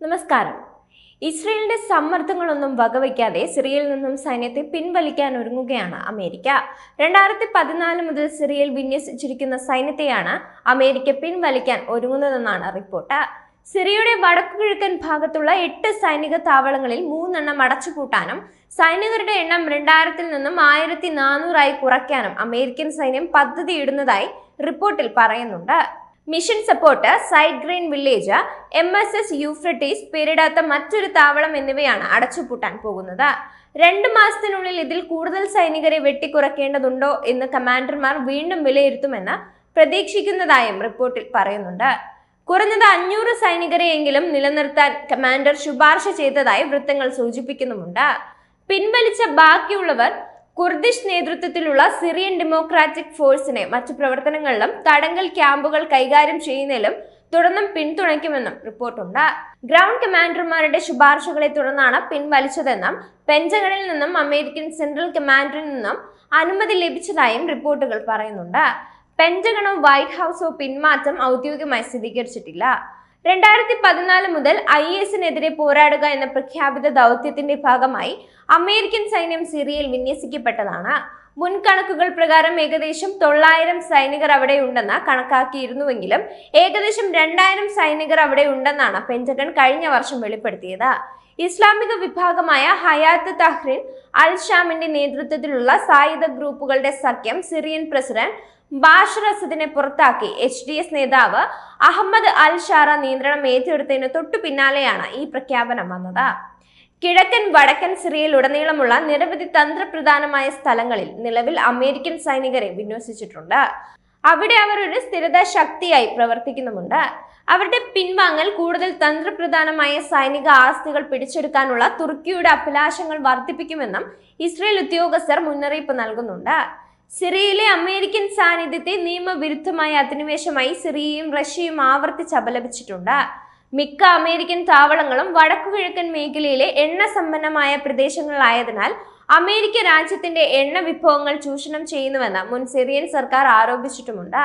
നമസ്കാരം. ഇസ്രയേലിന്റെ സമ്മർദ്ദങ്ങളൊന്നും വകവയ്ക്കാതെ സിറിയയിൽ നിന്നും സൈന്യത്തെ പിൻവലിക്കാൻ ഒരുങ്ങുകയാണ് അമേരിക്ക. രണ്ടായിരത്തി പതിനാല് മുതൽ സിറിയയിൽ വിന്യസിച്ചിരിക്കുന്ന സൈന്യത്തെയാണ് അമേരിക്ക പിൻവലിക്കാൻ ഒരുങ്ങുന്നതെന്നാണ് റിപ്പോർട്ട്. സിറിയയുടെ വടക്കുകിഴക്കൻ ഭാഗത്തുള്ള എട്ട് സൈനിക താവളങ്ങളിൽ മൂന്നെണ്ണം അടച്ചുപൂട്ടാനും സൈനികരുടെ എണ്ണം രണ്ടായിരത്തിൽ നിന്നും ആയിരത്തി നാനൂറായി കുറയ്ക്കാനും അമേരിക്കൻ സൈന്യം പദ്ധതിയിടുന്നതായി റിപ്പോർട്ടിൽ പറയുന്നുണ്ട്. Mission support side green village M S S Euphrates പേരിടാത്ത മറ്റൊരു താവളം എന്നിവയാണ് അടച്ചുപൂട്ടാൻ പോകുന്നത്. രണ്ട് മാസത്തിനുള്ളിൽ ഇതിൽ കൂടുതൽ സൈനികരെ വെട്ടിക്കുറയ്ക്കേണ്ടതുണ്ടോ എന്ന് കമാൻഡർമാർ വീണ്ടും വിലയിരുത്തുമെന്ന് പ്രതീക്ഷിക്കുന്നതായും റിപ്പോർട്ടിൽ പറയുന്നുണ്ട്. കുറഞ്ഞത് അഞ്ഞൂറ് സൈനികരെയെങ്കിലും നിലനിർത്താൻ കമാൻഡർ ശുപാർശ ചെയ്തതായി വൃത്തങ്ങൾ സൂചിപ്പിക്കുന്നുമുണ്ട്. പിൻവലിച്ച ബാക്കിയുള്ളവർ കുർദിഷ് നേതൃത്വത്തിലുള്ള സിറിയൻ ഡെമോക്രാറ്റിക് ഫോഴ്സിനെ മറ്റു പ്രവർത്തനങ്ങളിലും തടങ്കൽ ക്യാമ്പുകൾ കൈകാര്യം ചെയ്യുന്നതിലും തുടർന്നും പിന്തുണയ്ക്കുമെന്നും റിപ്പോർട്ടുണ്ട്. ഗ്രൗണ്ട് കമാൻഡർമാരുടെ ശുപാർശകളെ തുടർന്നാണ് പിൻവലിച്ചതെന്നും പെൻജഗണിൽ നിന്നും അമേരിക്കൻ സെൻട്രൽ കമാൻഡറിൽ നിന്നും അനുമതി ലഭിച്ചതായും റിപ്പോർട്ടുകൾ പറയുന്നുണ്ട്. പെൻജഗണോ വൈറ്റ് ഹൗസോ പിന്മാറ്റം ഔദ്യോഗികമായി സ്ഥിരീകരിച്ചിട്ടില്ല. രണ്ടായിരത്തി പതിനാല് മുതൽ ഐ എസിനെതിരെ പോരാടുക എന്ന പ്രഖ്യാപിത ദൗത്യത്തിന്റെ ഭാഗമായി അമേരിക്കൻ സൈന്യം സിറിയയിൽ വിന്യസിക്കപ്പെട്ടതാണ്. മുൻകണക്കുകൾ പ്രകാരം ഏകദേശം തൊള്ളായിരം സൈനികർ അവിടെ ഉണ്ടെന്ന് കണക്കാക്കിയിരുന്നുവെങ്കിലും ഏകദേശം രണ്ടായിരം സൈനികർ അവിടെ ഉണ്ടെന്നാണ് പെന്റഗൺ കഴിഞ്ഞ വർഷം വെളിപ്പെടുത്തിയത്. ഇസ്ലാമിക വിഭാഗമായ ഹയാത്ത് തഹ്റിൻ അൽ ഷാമിന്റെ നേതൃത്വത്തിലുള്ള സായുധ ഗ്രൂപ്പുകളുടെ സഖ്യം സിറിയൻ പ്രസിഡന്റ് ബാഷർ അസദിനെ പുറത്താക്കി. എച്ച് ഡി എസ് നേതാവ് അഹമ്മദ് അൽ ഷാറ നിയന്ത്രണം ഏറ്റെടുത്തതിന് തൊട്ടു പിന്നാലെയാണ് ഈ പ്രഖ്യാപനം വന്നത്. കിഴക്കൻ വടക്കൻ സിറിയയിൽ ഉടനീളമുള്ള നിരവധി തന്ത്രപ്രധാനമായ സ്ഥലങ്ങളിൽ നിലവിൽ അമേരിക്കൻ സൈനികരെ വിന്യസിച്ചിട്ടുണ്ട്. അവിടെ അവർ ഒരു സ്ഥിരതാ ശക്തിയായി പ്രവർത്തിക്കുന്നുമുണ്ട്. അവരുടെ പിൻവാങ്ങൽ കൂടുതൽ തന്ത്രപ്രധാനമായ സൈനിക ആസ്തികൾ പിടിച്ചെടുക്കാനുള്ള തുർക്കിയുടെ അഭിലാഷങ്ങൾ വർദ്ധിപ്പിക്കുമെന്നും ഇസ്രയേൽ ഉദ്യോഗസ്ഥർ മുന്നറിയിപ്പ് നൽകുന്നുണ്ട്. സിറിയയിലെ അമേരിക്കൻ സാന്നിധ്യത്തെ നിയമവിരുദ്ധമായ അധിനിവേശമായി സിറിയയും റഷ്യയും ആവർത്തിച്ച് അപലപിച്ചിട്ടുണ്ട്. മിക്ക അമേരിക്കൻ താവളങ്ങളും വടക്കുകിഴക്കൻ മേഖലയിലെ എണ്ണ സമ്പന്നമായ പ്രദേശങ്ങളിലായതിനാൽ അമേരിക്ക രാജ്യത്തിന്റെ എണ്ണ വിഭവങ്ങൾ ചൂഷണം ചെയ്യുന്നുവെന്ന് മുൻ സിറിയൻ സർക്കാർ ആരോപിച്ചിട്ടുമുണ്ട്.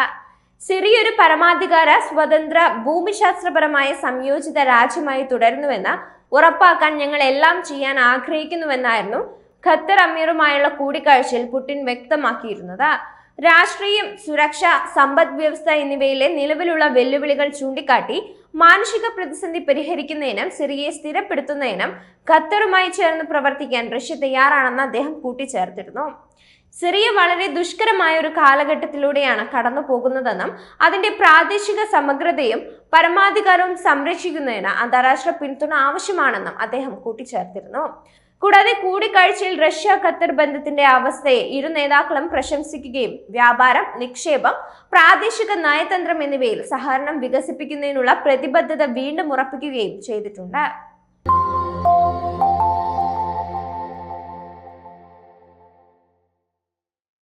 സിറിയ ഒരു പരമാധികാര സ്വതന്ത്ര ഭൂമിശാസ്ത്രപരമായ സംയോജിത രാജ്യമായി തുടരുന്നുവെന്ന് ഉറപ്പാക്കാൻ ഞങ്ങൾ എല്ലാം ചെയ്യാൻ ആഗ്രഹിക്കുന്നുവെന്നായിരുന്നു ഖത്തർ അമീറുമായുള്ള കൂടിക്കാഴ്ചയിൽ പുടിൻ വ്യക്തമാക്കിയിരുന്നത്. രാഷ്ട്രീയം സുരക്ഷ സമ്പദ് വ്യവസ്ഥ എന്നിവയിലെ നിലവിലുള്ള വെല്ലുവിളികൾ ചൂണ്ടിക്കാട്ടി മാനുഷിക പ്രതിസന്ധി പരിഹരിക്കുന്നതിനും സിറിയയെ സ്ഥിരപ്പെടുത്തുന്നതിനും ഖത്തറുമായി ചേർന്ന് പ്രവർത്തിക്കാൻ റഷ്യ തയ്യാറാണെന്ന് അദ്ദേഹം കൂട്ടിച്ചേർത്തിരുന്നു. സിറിയ വളരെ ദുഷ്കരമായ ഒരു കാലഘട്ടത്തിലൂടെയാണ് കടന്നു പോകുന്നതെന്നും അതിന്റെ പ്രാദേശിക സമഗ്രതയും പരമാധികാരവും സംരക്ഷിക്കുന്നതിന് അന്താരാഷ്ട്ര പിന്തുണ ആവശ്യമാണെന്നും അദ്ദേഹം കൂട്ടിച്ചേർത്തിരുന്നു. കൂടാതെ കൂടിക്കാഴ്ചയിൽ റഷ്യ ഖത്തർ ബന്ധത്തിന്റെ അവസ്ഥയെ ഇരു നേതാക്കളും പ്രശംസിക്കുകയും വ്യാപാരം നിക്ഷേപം പ്രാദേശിക നയതന്ത്രം എന്നിവയിൽ സഹകരണം വികസിപ്പിക്കുന്നതിനുള്ള പ്രതിബദ്ധത വീണ്ടും ഉറപ്പിക്കുകയും ചെയ്തിട്ടുണ്ട്.